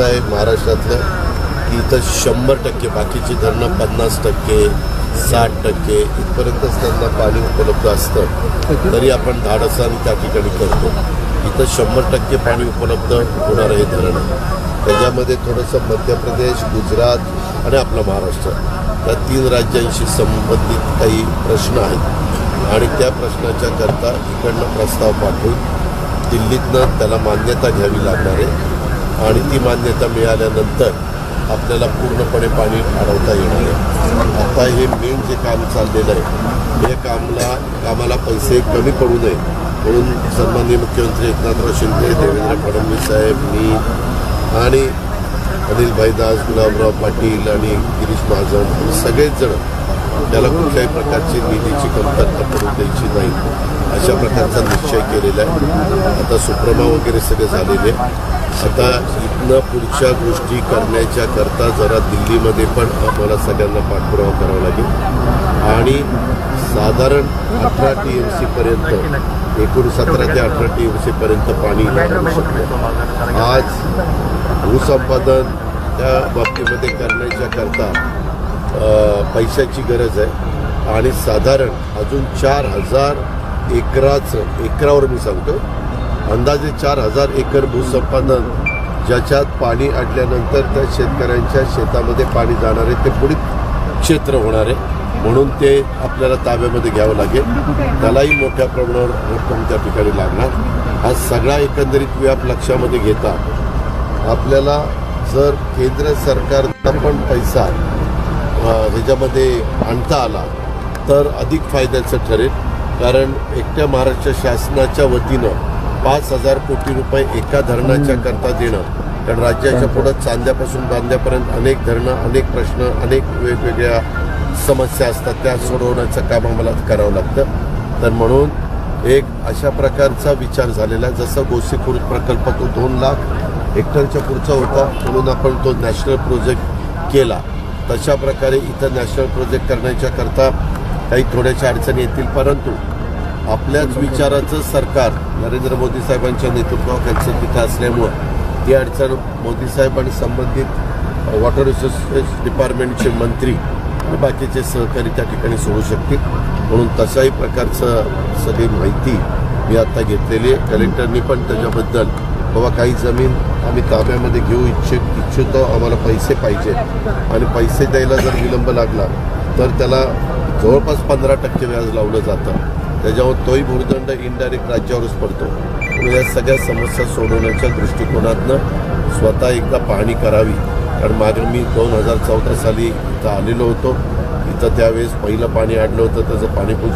आहे महाराष्ट्रातलं की इथं शंभर टक्के बाकीची धरणं पन्नास टक्के साठ टक्के इथपर्यंतच त्यांना पाणी उपलब्ध असतं. तरी आपण धाडसाने त्या ठिकाणी करतो. इथं शंभर टक्के पाणी उपलब्ध होणारं हे धरण. आहे त्याच्यामध्ये थोडंसं मध्य प्रदेश गुजरात आणि आपलं महाराष्ट्र. या तीन राज्यांशी संबंधित काही प्रश्न आहेत. आणि त्या प्रश्नाच्या करता इकडनं प्रस्ताव पाठवून दिल्लीतनं त्याला मान्यता घ्यावी लागणार आहे. आणि ती मान्यता मिळाल्यानंतर आपल्याला पूर्णपणे पाणी अडवता येणार आहे. आता हे मेन जे काम चाललेलं आहे हे कामला कामाला पैसे कमी पडू नये म्हणून सन्माननीय मुख्यमंत्री एकनाथराव शिंदे देवेंद्र फडणवीस साहेब मी आणि अनिल दास गुलाबराव पाटील आणि गिरीश महाजन हे सगळेच जण त्याला कुठल्याही प्रकारची निधीची कमतरता पडू द्यायची नाही. अशा प्रकारचा निश्चय केलेला आहे. आता सुप्रमा वगैरे सगळे झालेले आता इथनं पुढच्या गोष्टी करण्याच्या करता जरा दिल्लीमध्ये पण आम्हाला सगळ्यांना पाठपुरावा करावा लागेल. आणि साधारण अठरा टी एम सीपर्यंत एकूण सतरा ते अठरा टी एम सीपर्यंत पाणी शकतं. आज भूसंपादन त्या बाबतीमध्ये करण्याच्या करता पैशाची गरज आहे. आणि साधारण अजून चार हजार एकराचं एकरावर मी सांगतो. अंदाजे चार हजार एकर भूसंपादन ज्याच्यात पाणी अडल्यानंतर त्या शेतकऱ्यांच्या शेतामध्ये पाणी जाणार आहे ते पुढील क्षेत्र होणार आहे. म्हणून ते आपल्याला ताब्यामध्ये घ्यावं लागेल. त्यालाही मोठ्या प्रमाणावर रक्कम त्या ठिकाणी लागणार. हा सगळा एकंदरीत व्याप लक्षामध्ये घेता आपल्याला जर केंद्र सरकारचा पण पैसा ह्याच्यामध्ये आणता आला तर अधिक फायद्याचं ठरेल. कारण एकट्या महाराष्ट्र शासनाच्या वतीनं पाच हजार कोटी रुपये एका धरणाच्या करता देणं कारण राज्याच्या पुढं चांद्यापासून बांध्यापर्यंत अनेक धरणं अनेक प्रश्न अनेक वेगवेगळ्या समस्या असतात. त्या सोडवण्याचं काम आम्हाला करावं लागतं. तर म्हणून एक अशा प्रकारचा विचार झालेला जसं गोसीखुर्द प्रकल्प तो दोन लाख हेक्टरच्या पुढचा होता म्हणून आपण तो नॅशनल प्रोजेक्ट केला. तशा प्रकारे इथं नॅशनल प्रोजेक्ट करण्याच्या करता काही थोड्याशा अडचणी येतील. परंतु आपल्याच विचाराचं सरकार नरेंद्र मोदी साहेबांच्या नेतृत्वाखालचं तिथं असल्यामुळं ती अडचण मोदी साहेब आणि संबंधित वॉटर रिसोर्सेस डिपार्टमेंटचे मंत्री आणि बाकीचे सहकारी त्या ठिकाणी सोडू शकतील. म्हणून तशाही प्रकारचं सगळी माहिती मी आता घेतलेली आहे. कलेक्टरनी पण त्याच्याबद्दल बाबा काही जमीन आम्ही ताब्यामध्ये घेऊ इच्छित इच्छितो आम्हाला पैसे पाहिजे. आणि पैसे द्यायला जर विलंब लागला तर त्याला जवळपास पंधरा टक्के व्याज लावलं जातं. त्याच्यावर तोही भूर्दंड इनडायरेक्ट राज्यावरच पडतो. म्हणून या सगळ्या समस्या सोडवण्याच्या दृष्टिकोनातनं स्वतः एकदा पाहणी करावी. कारण मागे मी दोन हजार चौदा साली इथं आलेलो होतो. इथं त्यावेळेस पहिलं पाणी आणलं होतं त्याचं पाणीपूजन